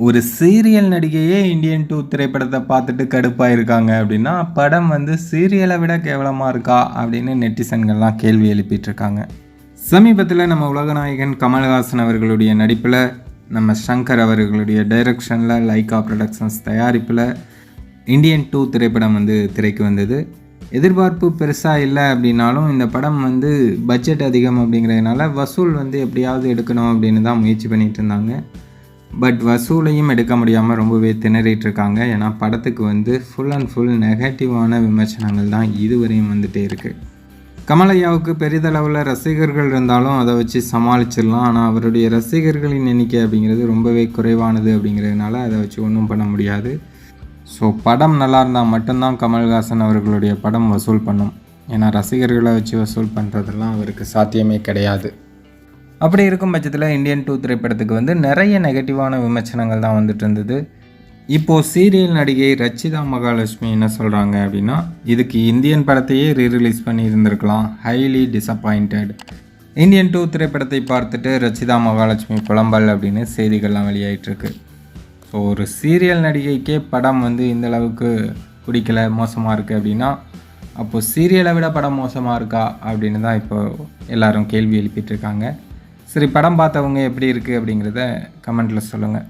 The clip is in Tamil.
ஒரு சீரியல் நடிகையே இந்தியன் டூ திரைப்படத்தை பார்த்துட்டு கடுப்பாக இருக்காங்க அப்படின்னா படம் வந்து சீரியலை விட கேவலமாக இருக்கா அப்படின்னு நெட்டிசன்கள்லாம் கேள்வி எழுப்பிட்டு இருக்காங்க சமீபத்தில் நம்ம உலகநாயகன் கமல்ஹாசன் அவர்களுடைய நடிப்பில் நம்ம சங்கர் அவர்களுடைய டைரக்ஷனில் லைகா ப்ரொடக்ஷன்ஸ் தயாரிப்பில் இந்தியன் டூ திரைப்படம் வந்து திரைக்கு வந்தது. எதிர்பார்ப்பு பெருசாக இல்லை அப்படின்னாலும் இந்த படம் வந்து பட்ஜெட் அதிகம் அப்படிங்கிறதுனால வசூல் வந்து எப்படியாவது எடுக்கணும் அப்படின்னு தான் முயற்சி பண்ணிகிட்டு இருந்தாங்க. பட் வசூலையும் எடுக்க முடியாமல் ரொம்பவே திணறிட்டு இருக்காங்க ஏன்னா படத்துக்கு வந்து ஃபுல் அண்ட் ஃபுல் நெகட்டிவான விமர்சனங்கள் தான் இதுவரையும் வந்துட்டே இருக்குது கமலையாவுக்கு பெரிதளவில் ரசிகர்கள் இருந்தாலும் அதை வச்சு சமாளிச்சிடலாம். ஆனால் அவருடைய ரசிகர்களின் எண்ணிக்கை அப்படிங்கிறது ரொம்பவே குறைவானது அப்படிங்கிறதுனால அதை வச்சு ஒன்றும் பண்ண முடியாது. ஸோ படம் நல்லா இருந்தால் மட்டும்தான் கமல்ஹாசன் அவர்களுடைய படம் வசூல் பண்ணும். ஏன்னா ரசிகர்களை வச்சு வசூல் பண்ணுறதெல்லாம் அவருக்கு சாத்தியமே கிடையாது. அப்படி இருக்கும் பட்சத்தில் இந்தியன் டூ திரைப்படத்துக்கு வந்து நிறைய நெகட்டிவான விமர்சனங்கள் தான் வந்துட்டு இருந்தது. இப்போது சீரியல் நடிகை ரச்சிதா மகாலட்சுமி என்ன சொல்கிறாங்க அப்படின்னா இதுக்கு இந்தியன் படத்தையே ரீரிலீஸ் பண்ணி இருந்திருக்கலாம். ஹைலி டிசப்பாயிண்டட் இந்தியன் டூ திரைப்படத்தை பார்த்துட்டு ரச்சிதா மகாலட்சுமி புலம்பல் அப்படின்னு செய்திகள்லாம் வெளியாயிட்டிருக்கு. ஸோ ஒரு சீரியல் நடிகைக்கே படம் வந்து இந்த அளவுக்கு பிடிக்கல மோசமாக இருக்குது அப்படின்னா அப்போது சீரியலை விட படம் மோசமாக இருக்கா அப்படின்னு தான் இப்போ எல்லோரும் கேள்வி எழுப்பிட்டு இருக்காங்க. சரி படம் பார்த்தவங்க எப்படி இருக்குது அப்படிங்கிறத கமெண்ட்டில் சொல்லுங்கள்